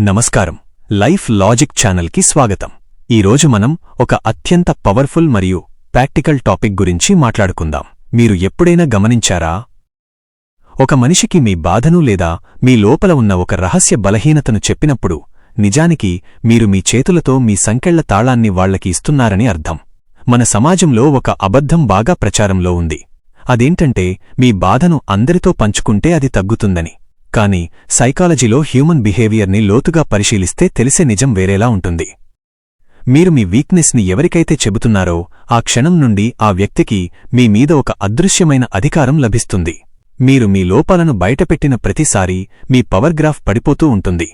నమస్కారం. Life logic ఛానల్కి స్వాగతం. ఈరోజు మనం ఒక అత్యంత పవర్ఫుల్ మరియు ప్రాక్టికల్ టాపిక్ గురించి మాట్లాడుకుందాం. మీరు ఎప్పుడైనా గమనించారా? ఒక మనిషికి మీ బాధను లేదా మీ లోపల ఉన్న ఒక రహస్య బలహీనతను చెప్పినప్పుడు నిజానికి మీరు మీ చేతులతో మీ సంకెళ్ళ తాళాన్ని వాళ్ళకి ఇస్తున్నారని అర్థం. మన సమాజంలో ఒక అబద్ధం బాగా ప్రచారంలో ఉంది. అదేంటంటే మీ బాధను అందరితో పంచుకుంటే అది తగ్గుతుందని. కానీ సైకాలజీలో హ్యూమన్ బిహేవియర్ని లోతుగా పరిశీలిస్తే తెలిసే నిజం వేరేలా ఉంటుంది. మీరు మీ వీక్నెస్ని ఎవరికైతే చెబుతున్నారో ఆ క్షణం నుండి ఆ వ్యక్తికి మీ మీద ఒక అదృశ్యమైన అధికారం లభిస్తుంది. మీరు మీ లోపాలను బయటపెట్టిన ప్రతిసారీ మీ పవర్ గ్రాఫ్ పడిపోతూ ఉంటుంది.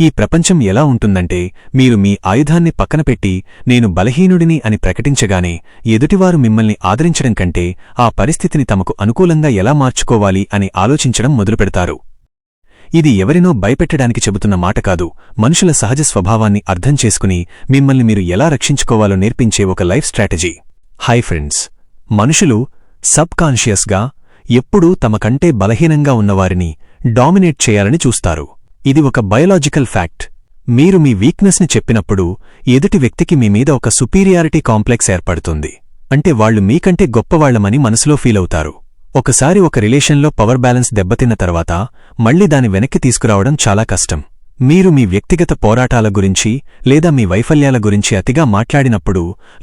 ఈ ప్రపంచం ఎలా ఉంటుందంటే మీరు మీ ఆయుధాన్ని పక్కనపెట్టి నేను బలహీనుడిని అని ప్రకటించగానే ఎదుటివారు మిమ్మల్ని ఆదరించడం కంటే ఆ పరిస్థితిని తమకు అనుకూలంగా ఎలా మార్చుకోవాలి అని ఆలోచించడం మొదలుపెడతారు. ఇది ఎవరినో భయపెట్టడానికి చెబుతున్న మాట కాదు. మనుషుల సహజ స్వభావాన్ని అర్థం చేసుకుని మిమ్మల్ని మీరు ఎలా రక్షించుకోవాలో నేర్పించే ఒక లైఫ్ స్ట్రాటజీ. Hi friends. మనుషులు సబ్ కాన్షియస్గా ఎప్పుడూ తమ కంటే బలహీనంగా ఉన్నవారిని డామినేట్ చేయాలని చూస్తారు. ఇది ఒక బయలాజికల్ ఫ్యాక్ట్. మీరు మీ వీక్నెస్ని చెప్పినప్పుడు ఎదుటి వ్యక్తికి మీ మీద ఒక సుపీరియారిటీ కాంప్లెక్స్ ఏర్పడుతుంది. అంటే వాళ్ళు మీకంటే గొప్పవాళ్ళమని మనసులో ఫీలవుతారు ఒకసారి ఒక రిలేషన్లో పవర్ బ్యాలెన్స్ దెబ్బతిన్న తర్వాత మళ్ళీ దాని వెనక్కి తీసుకురావడం చాలా కష్టం. మీరు మీ వ్యక్తిగత పోరాటాల గురించి లేదా మీ వైఫల్యాల గురించి అతిగా మాట్లాడినప్పుడు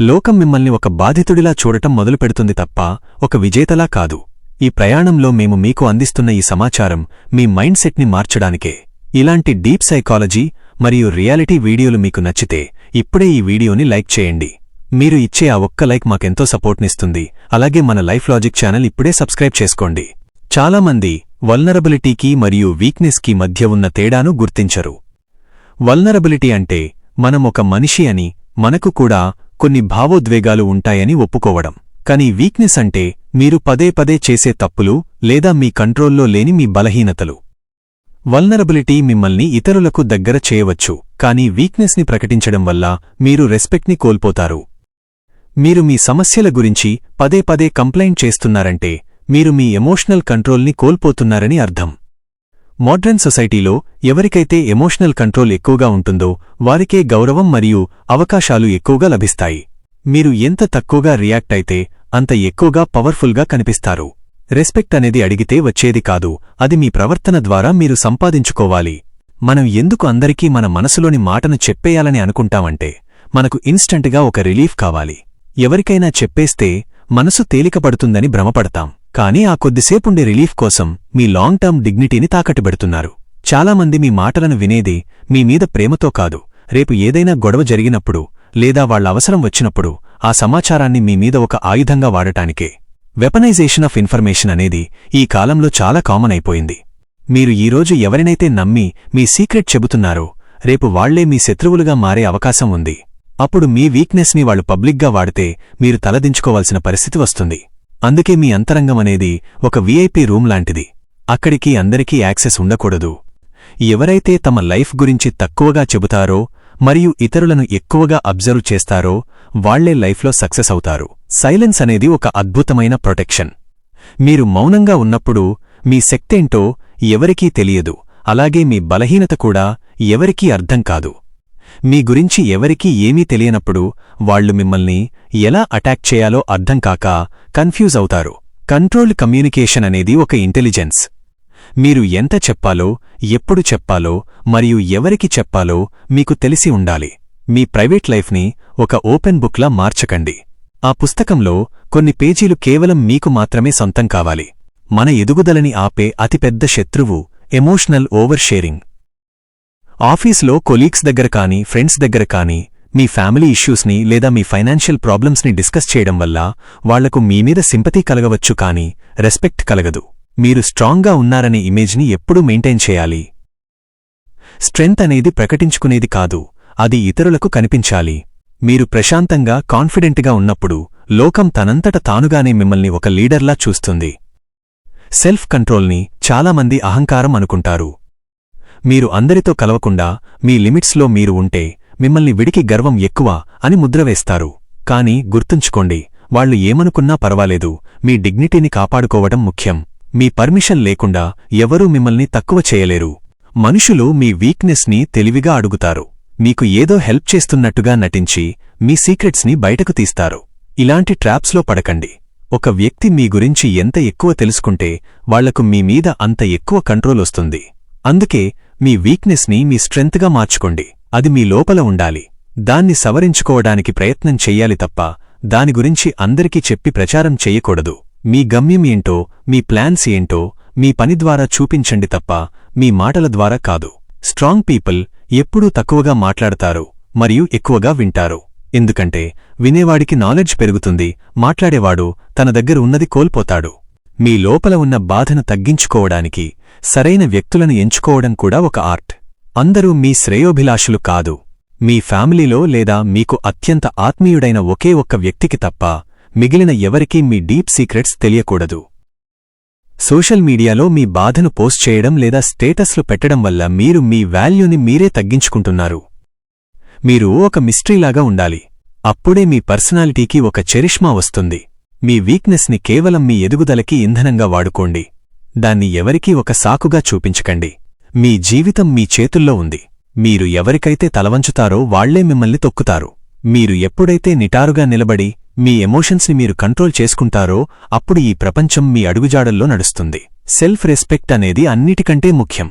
లోకం మిమ్మల్ని ఒక బాధితుడిలా చూడటం మొదలుపెడుతుంది తప్ప ఒక విజేతలా కాదు. ఈ ప్రయాణంలో మేము మీకు అందిస్తున్న ఈ సమాచారం మీ మైండ్ సెట్ని మార్చడానికే. ఇలాంటి డీప్ సైకాలజీ మరియు రియాలిటీ వీడియోలు మీకు నచ్చితే ఇప్పుడే ఈ వీడియోని లైక్ చేయండి. మీరు ఇచ్చే ఆ ఒక్క లైక్ మాకెంతో సపోర్ట్నిస్తుంది. అలాగే మన లైఫ్ లాజిక్ ఛానల్ ఇప్పుడే సబ్స్క్రైబ్ చేసుకోండి. చాలామంది వల్నరబిలిటీకి మరియు వీక్నెస్కి మధ్య ఉన్న తేడాను గుర్తించరు. వల్నరబిలిటీ అంటే మనం ఒక మనిషి అని మనకు కూడా కొన్ని భావోద్వేగాలు ఉంటాయని ఒప్పుకోవడం. కానీ వీక్నెస్ అంటే మీరు పదే పదే చేసే తప్పులు లేదా మీ కంట్రోల్లో లేని మీ బలహీనతలు. వల్నరబిలిటీ మిమ్మల్ని ఇతరులకు దగ్గర చేయవచ్చు కానీ వీక్నెస్ని ప్రకటించడం వల్ల మీరు రెస్పెక్ట్ని కోల్పోతారు. మీరు మీ సమస్యల గురించి పదే పదే కంప్లైంట్ చేస్తున్నారంటే మీరు మీ ఎమోషనల్ కంట్రోల్ని కోల్పోతున్నారని అర్థం. మోడ్రన్ సొసైటీలో ఎవరికైతే ఎమోషనల్ కంట్రోల్ ఎక్కువగా ఉంటుందో వారికే గౌరవం మరియు అవకాశాలు ఎక్కువగా లభిస్తాయి. మీరు ఎంత తక్కువగా రియాక్ట్ అయితే అంత ఎక్కువగా పవర్ఫుల్గా కనిపిస్తారు. రెస్పెక్ట్ అనేది అడిగితే వచ్చేది కాదు అది మీ ప్రవర్తన ద్వారా మీరు సంపాదించుకోవాలి. మనం ఎందుకు అందరికీ మన మనసులోని మాటను చెప్పేయాలని అనుకుంటామంటే మనకు ఇన్స్టంట్గా ఒక రిలీఫ్ కావాలి. ఎవరికైనా చెప్పేస్తే మనసు తేలికపడుతుందని భ్రమపడతాం. కానీ ఆ కొద్దిసేపుండే రిలీఫ్ కోసం మీ లాంగ్ టర్మ్ డిగ్నిటీని తాకట్టుబెడుతున్నారు. చాలామంది మీ మాటలను వినేది మీ మీద ప్రేమతో కాదు. రేపు ఏదైనా గొడవ జరిగినప్పుడు లేదా వాళ్ళ అవసరం వచ్చినప్పుడు ఆ సమాచారాన్ని మీ మీద ఒక ఆయుధంగా వాడటానికే. వెపనైజేషన్ ఆఫ్ ఇన్ఫర్మేషన్ అనేది ఈ కాలంలో చాలా కామన్ అయిపోయింది. మీరు ఈరోజు ఎవరినైతే నమ్మి మీ సీక్రెట్ చెబుతున్నారో రేపు వాళ్ళే మీ శత్రువులుగా మారే అవకాశం ఉంది. అప్పుడు మీ వీక్నెస్ని వాళ్ళు పబ్లిక్గా వాడితే మీరు తలదించుకోవాల్సిన పరిస్థితి వస్తుంది. అందుకే మీ అంతరంగం అనేది ఒక వీఐపీ రూమ్ లాంటిది. అక్కడికి అందరికీ యాక్సెస్ ఉండకూడదు. ఎవరైతే తమ లైఫ్ గురించి తక్కువగా చెబుతారో మరియు ఇతరులను ఎక్కువగా అబ్జర్వ్ చేస్తారో వాళ్ళే లైఫ్లో సక్సెస్ అవుతారు. సైలెన్స్ అనేది ఒక అద్భుతమైన ప్రొటెక్షన్. మీరు మౌనంగా ఉన్నప్పుడు మీ శక్తేంటో ఎవరికీ తెలియదు. అలాగే మీ బలహీనత కూడా ఎవరికీ అర్థం కాదు. మీ గురించి ఎవరికీ ఏమీ తెలియనప్పుడు వాళ్ళు మిమ్మల్ని ఎలా అటాక్ చేయాలో అర్థం కాక కన్ఫ్యూజ్ అవుతారు. కంట్రోల్డ్ కమ్యూనికేషన్ అనేది ఒక ఇంటెలిజెన్స్. మీరు ఎంత చెప్పాలో ఎప్పుడు చెప్పాలో మరియు ఎవరికి చెప్పాలో మీకు తెలిసి ఉండాలి. మీ ప్రైవేట్ లైఫ్ని ఒక ఓపెన్ బుక్లా మార్చకండి. ఆ పుస్తకంలో కొన్ని పేజీలు కేవలం మీకు మాత్రమే సొంతం కావాలి. మన ఎదుగుదలని ఆపే అతిపెద్ద శత్రువు ఎమోషనల్ ఓవర్ షేరింగ్ ఆఫీస్లో కొలీగ్స్ దగ్గర కానీ ఫ్రెండ్స్ దగ్గర కానీ మీ ఫ్యామిలీ ఇష్యూస్ని లేదా మీ ఫైనాన్షియల్ ప్రాబ్లమ్స్ని డిస్కస్ చేయడం వల్ల వాళ్ళకు మీ మీద సింపతి కలగవచ్చు కానీ రెస్పెక్ట్ కలగదు. మీరు స్ట్రాంగ్గా ఉన్నారనే ఇమేజ్ని ఎప్పుడూ మెయింటైన్ చేయాలి. స్ట్రెంగ్త్ అనేది ప్రకటించుకునేది కాదు అది ఇతరులకు కనిపించాలి. మీరు ప్రశాంతంగా కాన్ఫిడెంట్గా ఉన్నప్పుడు లోకం తనంతట తానుగానే మిమ్మల్ని ఒక లీడర్లా చూస్తుంది. సెల్ఫ్ కంట్రోల్ని చాలామంది అహంకారం అనుకుంటారు. మీరు అందరితో కలవకుండా మీ లిమిట్స్లో మీరు ఉంటే మిమ్మల్ని విడికి గర్వం ఎక్కువ అని ముద్రవేస్తారు కాని గుర్తుంచుకోండి వాళ్ళు ఏమనుకున్నా పర్వాలేదు మీ డిగ్నిటీని కాపాడుకోవడం ముఖ్యం. మీ పర్మిషన్ లేకుండా ఎవరూ మిమ్మల్ని తక్కువ చేయలేరు. మనుషులు మీ వీక్నెస్ని తెలివిగా అడుగుతారు. మీకు ఏదో హెల్ప్ చేస్తున్నట్టుగా నటించి మీ సీక్రెట్స్ని బయటకు తీస్తారు. ఇలాంటి ట్రాప్స్లో పడకండి. ఒక వ్యక్తి మీ గురించి ఎంత ఎక్కువ తెలుసుకుంటే వాళ్ళకు మీ మీద అంత ఎక్కువ కంట్రోల్ వస్తుంది. అందుకే మీ వీక్నెస్ని మీ స్ట్రెంత్గా మార్చుకోండి. అది మీ లోపల ఉండాలి. దాన్ని సవరించుకోవడానికి ప్రయత్నం చెయ్యాలి తప్ప దాని గురించి అందరికీ చెప్పి ప్రచారం చెయ్యకూడదు మీ గమ్యం ఏంటో మీ ప్లాన్స్ ఏంటో మీ పని ద్వారా చూపించండి తప్ప మీ మాటల ద్వారా కాదు. స్ట్రాంగ్ పీపుల్ ఎప్పుడూ తక్కువగా మాట్లాడతారు మరియు ఎక్కువగా వింటారు. ఎందుకంటే వినేవాడికి నాలెడ్జ్ పెరుగుతుంది మాట్లాడేవాడు తన దగ్గర ఉన్నది కోల్పోతాడు. మీ లోపల ఉన్న బాధను తగ్గించుకోవడానికి సరైన వ్యక్తులను ఎంచుకోవడం కూడా ఒక ఆర్ట్. అందరూ మీ శ్రేయోభిలాషులు కాదు. మీ ఫ్యామిలీలో లేదా మీకు అత్యంత ఆత్మీయుడైన ఒకే ఒక్క వ్యక్తికి తప్ప మిగిలిన ఎవరికీ మీ డీప్ సీక్రెట్స్ తెలియకూడదు. సోషల్ మీడియాలో మీ బాధను పోస్ట్ చేయడం లేదా స్టేటస్లు పెట్టడం వల్ల మీరు మీ వాల్యూని మీరే తగ్గించుకుంటున్నారు. మీరు ఒక మిస్టరీలాగా ఉండాలి. అప్పుడే మీ పర్సనాలిటీకి ఒక చెరిష్మా వస్తుంది. మీ వీక్నెస్ని కేవలం మీ ఎదుగుదలకి ఇంధనంగా వాడుకోండి. దాన్ని ఎవరికీ ఒక సాకుగా చూపించకండి. మీ జీవితం మీ చేతుల్లో ఉంది. మీరు ఎవరికైతే తలవంచుతారో వాళ్ళే మిమ్మల్ని తొక్కుతారు. మీరు ఎప్పుడైతే నిటారుగా నిలబడి మీ ఎమోషన్స్ని మీరు కంట్రోల్ చేసుకుంటారో అప్పుడు ఈ ప్రపంచం మీ అడుగుజాడల్లో నడుస్తుంది. సెల్ఫ్ రెస్పెక్ట్ అనేది అన్నిటికంటే ముఖ్యం.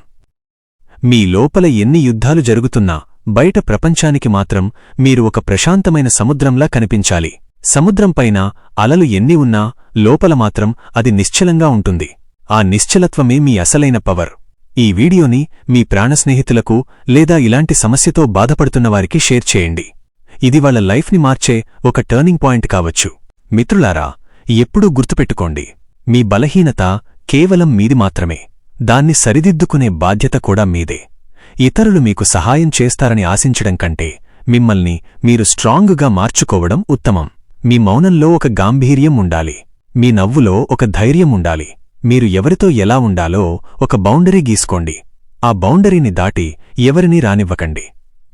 మీ లోపల ఎన్ని యుద్ధాలు జరుగుతున్నా బయట ప్రపంచానికి మాత్రం మీరు ఒక ప్రశాంతమైన సముద్రంలా కనిపించాలి. సముద్రంపైన అలలు ఎన్ని ఉన్నా లోపల మాత్రం అది నిశ్చలంగా ఉంటుంది. ఆ నిశ్చలత్వమే మీ అసలైన పవర్. ఈ వీడియోని మీ ప్రాణస్నేహితులకు లేదా ఇలాంటి సమస్యతో బాధపడుతున్నవారికి షేర్ చేయండి. ఇది వాళ్ళ లైఫ్ని మార్చే ఒక టర్నింగ్ పాయింట్ కావచ్చు. మిత్రులారా ఎప్పుడూ గుర్తుపెట్టుకోండి మీ బలహీనత కేవలం మీది మాత్రమే. దాన్ని సరిదిద్దుకునే బాధ్యత కూడా మీదే. ఇతరులు మీకు సహాయం చేస్తారని ఆశించడం కంటే మిమ్మల్ని మీరు స్ట్రాంగుగా మార్చుకోవడం ఉత్తమం. మీ మౌనంలో ఒక గాంభీర్యం ఉండాలి. మీ నవ్వులో ఒక ధైర్యం ఉండాలి. మీరు ఎవరితో ఎలా ఉండాలో ఒక బౌండరీ గీసుకోండి. ఆ బౌండరీని దాటి ఎవరినీ రానివ్వకండి.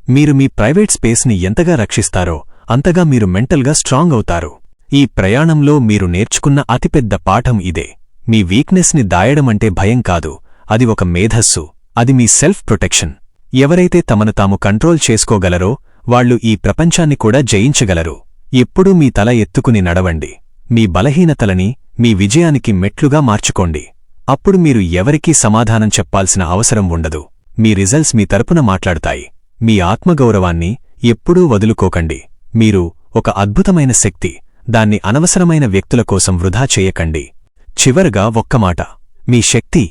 మీరు మీ ప్రైవేట్ స్పేస్ని ఎంతగా రక్షిస్తారో అంతగా మీరు మెంటల్గా స్ట్రాంగ్ అవుతారు. ఈ ప్రయాణంలో మీరు నేర్చుకున్న అతిపెద్ద పాఠం ఇదే. మీ వీక్నెస్ని దాయడమంటే భయం కాదు. అది ఒక మేధస్సు. అది మీ సెల్ఫ్ ప్రొటెక్షన్. ఎవరైతే తమను తాము కంట్రోల్ చేసుకోగలరో వాళ్ళు ఈ ప్రపంచాన్ని కూడా జయించగలరు. ఎప్పుడూ మీ తల ఎత్తుకుని నడవండి. మీ బలహీనతలని మీ విజయానికి మెట్లుగా మార్చుకోండి. అప్పుడు మీరు ఎవరికీ సమాధానం చెప్పాల్సిన అవసరం ఉండదు. మీ రిజల్ట్స్ మీ తరపున మాట్లాడతాయి. మీ ఆత్మగౌరవాన్ని ఎప్పుడూ వదులుకోకండి. మీరు ఒక అద్భుతమైన శక్తి దాన్ని అనవసరమైన వ్యక్తుల కోసం వృధా చేయకండి. చివరగా ఒక్కమాట మీ శక్తి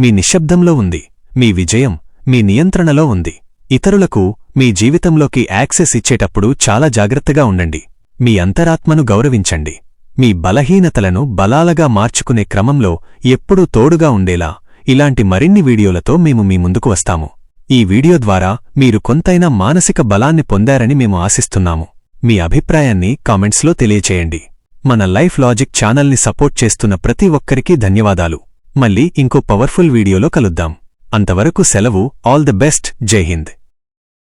మీ నిశ్శబ్దంలో ఉంది. మీ విజయం మీ నియంత్రణలో ఉంది. ఇతరులకు మీ జీవితంలోకి యాక్సెస్ ఇచ్చేటప్పుడు చాలా జాగ్రత్తగా ఉండండి. మీ అంతరాత్మను గౌరవించండి. మీ బలహీనతలను బలాలగా మార్చుకునే క్రమంలో ఎప్పుడూ తోడుగా ఉండేలా ఇలాంటి మరిన్ని వీడియోలతో మేము మీ ముందుకు వస్తాము. ఈ వీడియో ద్వారా మీరు కొంతైనా మానసిక బలాన్ని పొందారని మేము ఆశిస్తున్నాము. మీ అభిప్రాయాన్ని కామెంట్స్లో తెలియచేయండి. మన లైఫ్ లాజిక్ ఛానల్ని సపోర్ట్ చేస్తున్న ప్రతి ఒక్కరికీ ధన్యవాదాలు. మళ్ళీ ఇంకో పవర్ఫుల్ వీడియోలో కలుద్దాం. అంతవరకు సెలవు. All the best. జై హింద్.